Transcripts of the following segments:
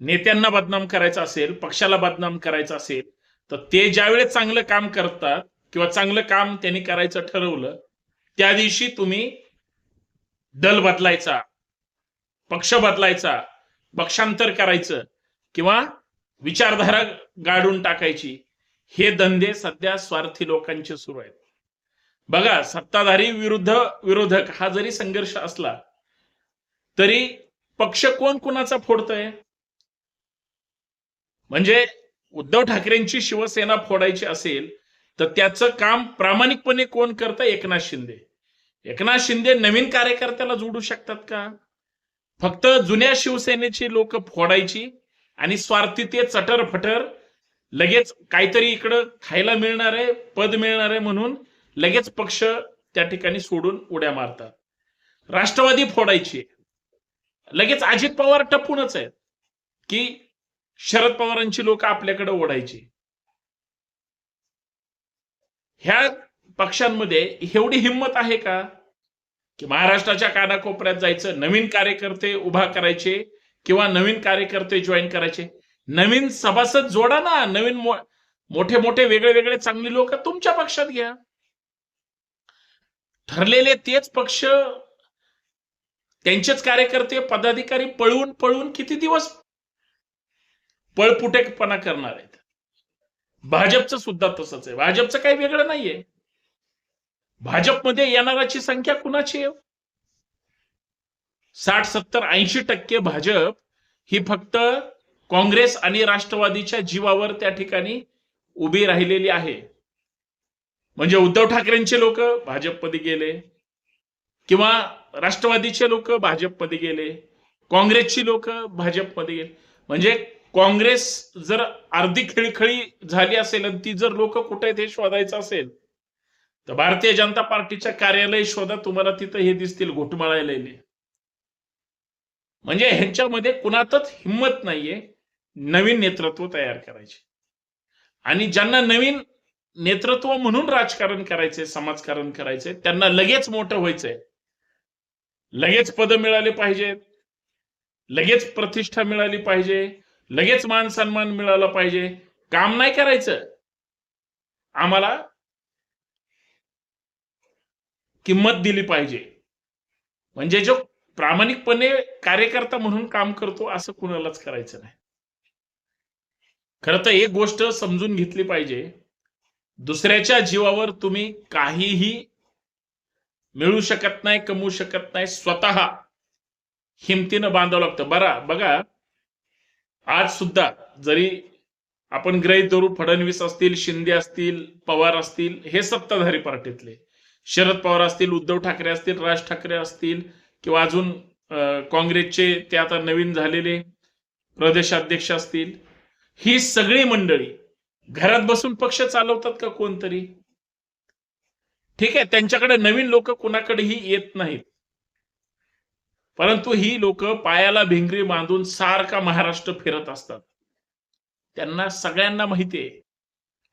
नेत्यांना बदनाम करायचं असेल पक्षाला बदनाम करायचं असेल तर ते ज्यावेळेस चांगलं काम करतात किंवा चांगलं काम त्यांनी करायचं ठरवलं त्या दिवशी तुम्ही दल बदलायचा पक्ष बदलायचा पक्षांतर करायचं किंवा विचारधारा गाडून टाकायची हे धंदे सध्या स्वार्थी लोकांचे सुरू आहेत. बघा सत्ताधारी विरुद्ध विरोधक हा जरी संघर्ष असला तरी पक्ष कोण कुणाचा फोडतोय? म्हणजे उद्धव ठाकरेंची शिवसेना फोडायची असेल तर त्याचं काम प्रामाणिकपणे कोण करतं? एकनाथ शिंदे. एकनाथ शिंदे नवीन कार्यकर्त्याला जोडू शकतात का? फक्त जुन्या शिवसेनेची लोक फोडायची आणि स्वार्थी ते चटर फटर लगेच काहीतरी इकडं खायला मिळणार आहे पद मिळणार आहे म्हणून लगेच पक्ष त्या ठिकाणी सोडून उड्या मारतात. राष्ट्रवादी फोडायची लगेच अजित पवार टपूनच आहेत. की शरद पवारांची लोक आपल्याकडे ओढायची. ह्या पक्षांमध्ये एवढी हिंमत आहे का? की महाराष्ट्राच्या कानाकोपऱ्यात जायचं नवीन कार्यकर्ते उभा करायचे किंवा नवीन कार्यकर्ते जॉईन करायचे? नवीन सभासद जोडा ना नवीन मो- मोठे मोठे वेगळे वेगळे चांगले लोक तुमच्या पक्षात घ्या. ठरलेले तेच पक्ष त्यांचेच कार्यकर्ते पदाधिकारी पळून पळून किती दिवस पळपुटेपणा करणार आहेत. भाजपचं सुद्धा तसंच आहे. भाजपचं काही वेगळं नाहीये. भाजपमध्ये येणाराची संख्या कुणाची आहे? साठ सत्तर ऐंशी टक्के भाजप ही फक्त काँग्रेस आणि राष्ट्रवादीच्या जीवावर त्या ठिकाणी उभी राहिलेली आहे. म्हणजे उद्धव ठाकरेंचे लोक भाजपमध्ये गेले किंवा राष्ट्रवादीचे लोक भाजपमध्ये गेले. काँग्रेसची लोक भाजपमध्ये गेले. म्हणजे काँग्रेस जर अर्धी खिळखळी झाली असेल आणि ती जर लोक कुठे हे शोधायचं असेल तर भारतीय जनता पार्टीच्या कार्यालय शोधा तुम्हाला तिथं हे दिसतील घोटमाळायलेले. म्हणजे ह्यांच्यामध्ये कुणातच हिंमत नाहीये नवीन नेतृत्व तयार करायचे. आणि ज्यांना नवीन नेतृत्व म्हणून राजकारण करायचंय समाजकारण करायचंय त्यांना लगेच मोठं व्हायचंय. लगेच पद मिळाले पाहिजेत. लगेच प्रतिष्ठा मिळाली पाहिजे. लगेच मान सन्मान मिळाला पाहिजे. काम नाही करायचं. आम्हाला किंमत दिली पाहिजे. म्हणजे जो प्रामाणिकपणे कार्यकर्ता म्हणून काम करतो असं कुणालाच करायचं नाही. खरं तर एक गोष्ट समजून घेतली पाहिजे. दुसऱ्याच्या जीवावर तुम्ही काहीही मिळू शकत नाही कमवू शकत नाही स्वतः हिमतीनं बांधावं लागतं. बरा बघा आज सुद्धा जरी आपण ग्रहित धरू फडणवीस असतील शिंदे असतील पवार असतील हे सत्ताधारी पार्टीतले. शरद पवार असतील उद्धव ठाकरे असतील राज ठाकरे असतील किंवा अजून काँग्रेसचे ते आता नवीन झालेले प्रदेशाध्यक्ष असतील ही सगळी मंडळी घरात बसून पक्ष चालवतात का कोणतरी? ठीक आहे त्यांच्याकडे नवीन लोक कुणाकडेही येत नाहीत. परंतु ही लोक पायाला भिंगरी बांधून सारखा महाराष्ट्र फिरत असतात. त्यांना सगळ्यांना माहिती आहे.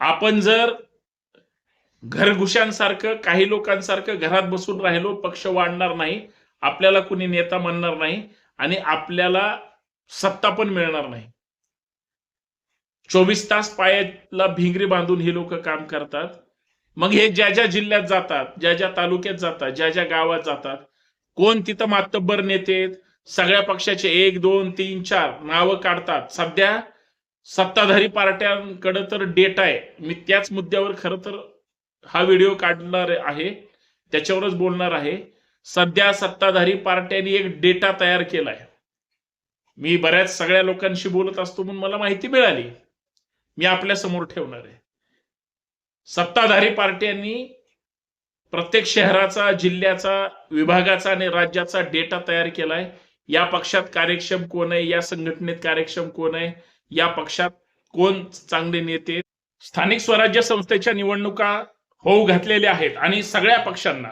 आपण जर घरघुशांसारखं काही लोकांसारखं घरात बसून राहिलो पक्ष वाढणार नाही आपल्याला कुणी नेता म्हणणार नाही आणि आपल्याला सत्ता पण मिळणार नाही. चोवीस तास पायाला भिंगरी बांधून हे लोक काम करतात. मग हे ज्या ज्या जिल्ह्यात जातात ज्या ज्या तालुक्यात जातात ज्या ज्या गावात जातात कोण तिथं मातब्बर नेते? सगळ्या पक्षाचे एक दोन तीन चार नावं काढतात. सध्या सत्ताधारी पार्ट्यांकडे तर डेटा आहे. मी त्याच मुद्द्यावर खर तर हा व्हिडिओ काढणार आहे. त्याच्यावरच बोलणार आहे. सध्या सत्ताधारी पार्ट्यांनी एक डेटा तयार केलाय. मी बऱ्याच सगळ्या लोकांशी बोलत असतो म्हणून मला माहिती मिळाली. मी आपल्यासमोर ठेवणार आहे. सत्ताधारी पार्ट्यांनी प्रत्येक शहराचा जिल्ह्याचा विभागाचा आणि राज्याचा डेटा तयार केलाय. या पक्षात कार्यक्षम कोण आहे? या संघटनेत कार्यक्षम कोण आहे? या पक्षात कोण चांगले नेते? स्थानिक स्वराज्य संस्थेच्या निवडणुका होऊ घातलेल्या आहेत आणि सगळ्या पक्षांना.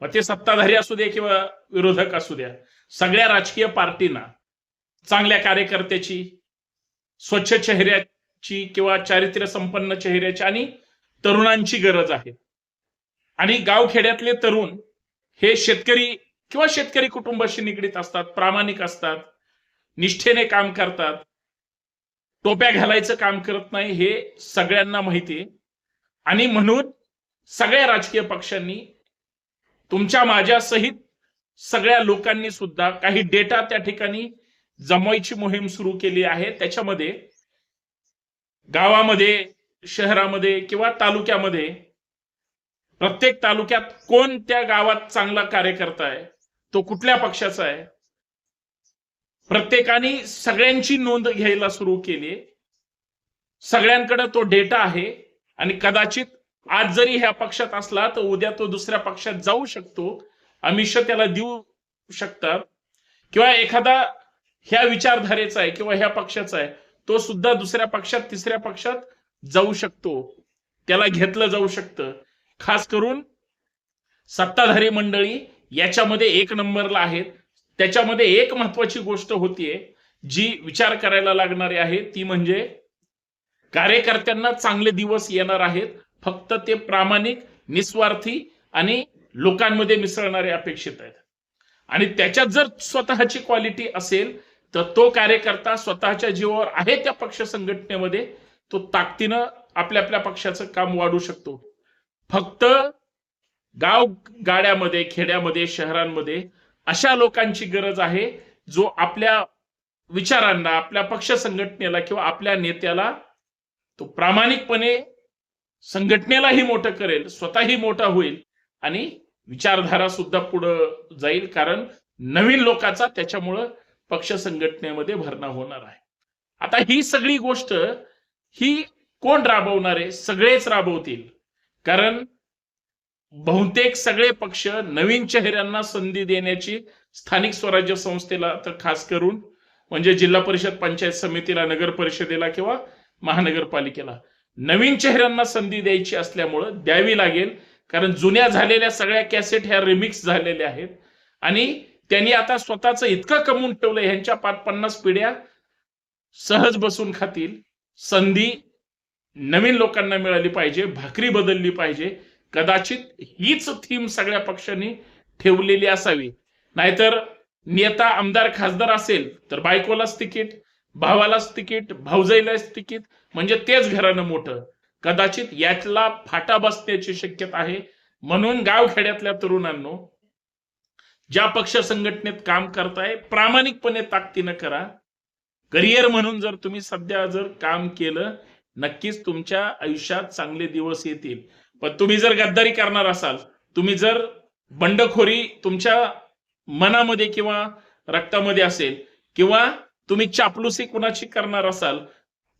मग ते सत्ताधारी असू दे किंवा विरोधक असू द्या सगळ्या राजकीय पार्टींना चांगल्या कार्यकर्त्याची स्वच्छ चेहऱ्याची किंवा चारित्र्य संपन्न चेहऱ्याची आणि तरुणांची गरज आहे. आणि गावखेड्यातले तरुण हे शेतकरी किंवा शेतकरी कुटुंबाशी निगडीत असतात प्रामाणिक असतात निष्ठेने काम करतात टोप्या घालायचं काम करत नाही हे सगळ्यांना माहिती आहे. आणि म्हणून सगळ्या राजकीय पक्षांनी तुमच्या माझ्या सहित सगळ्या लोकांनी सुद्धा काही डेटा त्या ठिकाणी जमवायची मोहीम सुरू केली आहे. त्याच्यामध्ये गावामध्ये शहरामध्ये किंवा तालुक्यामध्ये प्रत्येक तालुक्यात कोण त्या गावात चांगला कार्यकर्ता आहे? तो कुठल्या पक्षाचा आहे? प्रत्येकाने सगळ्यांची नोंद घ्यायला सुरू केली सगळ्यांकडे तो डेटा आहे आणि कदाचित आज जरी ह्या पक्षात असला तर उद्या तो दुसऱ्या पक्षात जाऊ शकतो. अमिष त्याला देऊ शकतात किंवा एखादा ह्या विचारधारेचा आहे किंवा ह्या पक्षाचा आहे तो सुद्धा दुसऱ्या पक्षात तिसऱ्या पक्षात जाऊ शकतो. त्याला घेतलं जाऊ शकतं. खास करून सत्ताधारी मंडळी याच्यामध्ये एक नंबरला आहेत. त्याच्यामध्ये एक महत्वाची गोष्ट होतीये जी विचार करायला लागणारी आहे ती म्हणजे कार्यकर्त्यांना चांगले दिवस येणार आहेत. फक्त ते प्रामाणिक निस्वार्थी आणि लोकांमध्ये मिसळणारे अपेक्षित आहेत. आणि त्याच्यात जर स्वतःची क्वालिटी असेल तर तो कार्यकर्ता स्वतःच्या जीवावर आहे त्या पक्ष संघटनेमध्ये तो ताकदीनं आपल्या आपल्या पक्षाचं काम वाढू शकतो. फक्त गाव गाड्यामध्ये खेड्यामध्ये शहरांमध्ये अशा लोकांची गरज आहे जो आपल्या विचारांना आपल्या पक्ष संघटनेला किंवा आपल्या नेत्याला तो प्रामाणिकपणे संघटनेलाही मोठं करेल स्वतःही मोठा होईल आणि विचारधारा सुद्धा पुढं जाईल कारण नवीन लोकांचा त्याच्यामुळं पक्ष संघटनेमध्ये भरणा होणार आहे. आता ही सगळी गोष्ट ही कोण राबवणार? आहे सगळेच राबवतील. कारण बहुतेक सगळे पक्ष नवीन चेहऱ्यांना संधी देण्याची स्थानिक स्वराज्य संस्थेला तर खास करून म्हणजे जिल्हा परिषद पंचायत समितीला नगर परिषदेला किंवा महानगरपालिकेला. नवीन चेहऱ्यांना संधी द्यायची असल्यामुळं द्यावी लागेल. कारण जुन्या झालेल्या सगळ्या कॅसेट ह्या रिमिक्स झालेल्या आहेत. आणि त्यांनी आता स्वतःच इतकं कमवून ठेवलं ह्यांच्या पाच पन्नास पिढ्या सहज बसून खातील. संधी नवीन लोकांना मिळाली पाहिजे भाकरी बदलली पाहिजे. कदाचित हीच थीम सगळ्या पक्षांनी ठेवलेली असावी. नाहीतर नेता आमदार खासदार असेल तर बायकोलाच तिकीट भावालाच तिकीट भाऊजाईलाच तिकीट म्हणजे तेच घरानं मोठं. कदाचित यातला फाटा बसण्याची शक्यता आहे. म्हणून गावखेड्यातल्या तरुणांनो ज्या पक्ष संघटनेत काम करताय प्रामाणिकपणे ताकदीनं करा. करिअर म्हणून जर तुम्ही सध्या जर काम केलं नक्कीच तुमच्या आयुष्यात चांगले दिवस येतील. पण तुम्ही जर गद्दारी करणार असाल तुम्ही जर बंडखोरी तुमच्या मनामध्ये किंवा रक्तामध्ये असेल किंवा तुम्ही चापलुसी कुणाची करणार असाल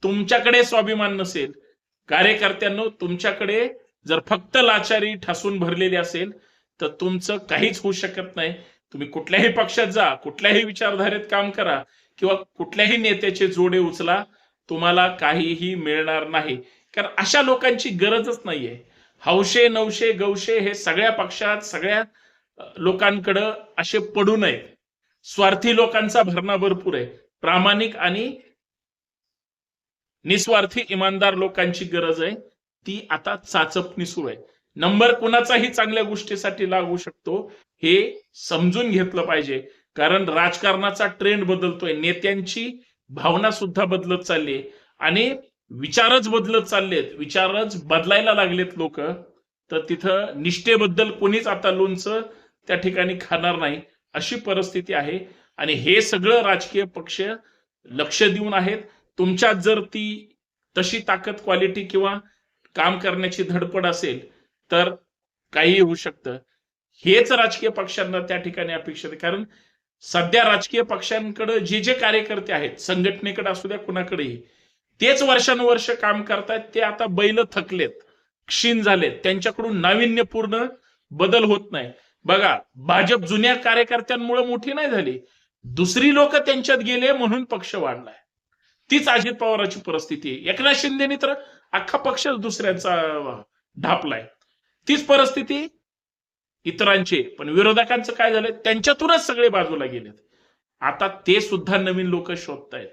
तुमच्याकडे स्वाभिमान नसेल कार्यकर्त्यांनो तुमच्याकडे जर फक्त लाचारी ठासून भरलेली असेल तर तुमचं काहीच होऊ शकत नाही. तुम्ही कुठल्याही पक्षात जा कुठल्याही विचारधारेत काम करा किंवा कुठल्याही नेत्याचे जोडे उचला तुम्हाला काहीही मिळणार नाही. कारण अशा लोकांची गरजच नाहीये. हौशे नवशे गवशे हे सगळ्या पक्षात सगळ्या लोकांकडं असे पडू नयेत स्वार्थी लोकांचा भरणा भरपूर आहे. प्रामाणिक आणि निस्वार्थी इमानदार लोकांची गरज आहे. ती आता चाचपणी सुरू आहे. नंबर कुणाचाही चांगल्या गोष्टीसाठी लागू शकतो हे समजून घेतलं पाहिजे. कारण राजकारणाचा ट्रेंड बदलतोय. नेत्यांची भावना सुद्धा बदलत चालली आणि विचारच बदलत चाललेत विचारच बदलायला लागलेत लोक. तर तिथं निष्ठेबद्दल कोणीच आता लोणचं त्या ठिकाणी खाणार नाही. अशी परिस्थिती आहे. आणि हे सगळं राजकीय पक्ष लक्ष देऊन आहेत. तुमच्यात जर ती तशी ताकद क्वालिटी किंवा काम करण्याची धडपड असेल तर काहीही होऊ शकतं. हेच राजकीय पक्षांना त्या ठिकाणी अपेक्षित कारण सध्या राजकीय पक्षांकडे जे जे कार्यकर्ते आहेत संघटनेकडे असू द्या कुणाकडेही तेच वर्षानुवर्ष काम करतायत ते आता बैल थकलेत क्षीण झालेत त्यांच्याकडून नाविन्यपूर्ण बदल होत नाही. बघा भाजप जुन्या कार्यकर्त्यांमुळे मोठी नाही झाली. दुसरी लोक त्यांच्यात गेले म्हणून पक्ष वाढलाय. तीच अजित पवारांची परिस्थिती आहे. एकनाथ शिंदेनी तर अख्खा पक्षच दुसऱ्यांचा ढापलाय. तीच परिस्थिती इतरांचे. पण विरोधकांचं काय झालं त्यांच्यातूनच सगळे बाजूला गेलेत. आता ते सुद्धा नवीन लोक शोधतायत.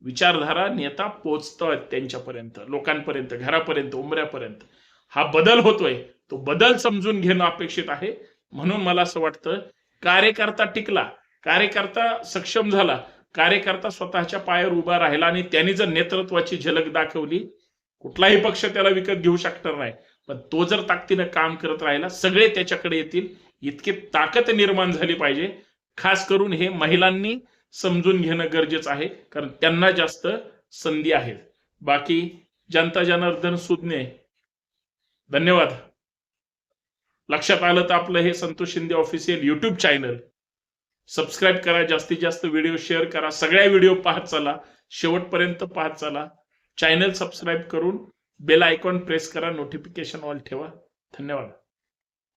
विचारधारा नेता पोचतायत त्यांच्यापर्यंत लोकांपर्यंत घरापर्यंत उमऱ्यापर्यंत. हा बदल होतोय. तो बदल समजून घेणं अपेक्षित आहे. म्हणून मला असं वाटतं कार्यकर्ता टिकला. कार्यकर्ता सक्षम झाला. कार्यकर्ता स्वतःच्या पायावर उभा राहिला आणि त्यांनी जर नेतृत्वाची झलक दाखवली कुठलाही पक्ष त्याला विकत घेऊ शकणार नाही. पण तो जर ताकदीनं काम करत राहिला सगळे त्याच्याकडे येतील. इतकी ताकद निर्माण झाली पाहिजे. खास करून हे महिलांनी समजून घेणं गरजेचं आहे कारण त्यांना जास्त संधी आहेत बाकी जनता जनार्दन सुज्ञे. धन्यवाद. लक्षात आलं तर आपलं हे Santosh Shinde official YouTube channel subscribe करा जास्तीत जास्त व्हिडिओ शेअर करा. सगळ्या व्हिडिओ पाहत चला. शेवटपर्यंत पाहत चला. चॅनल सबस्क्राईब करून बेल आयकॉन प्रेस करा नोटिफिकेशन ऑल ठेवा. धन्यवाद.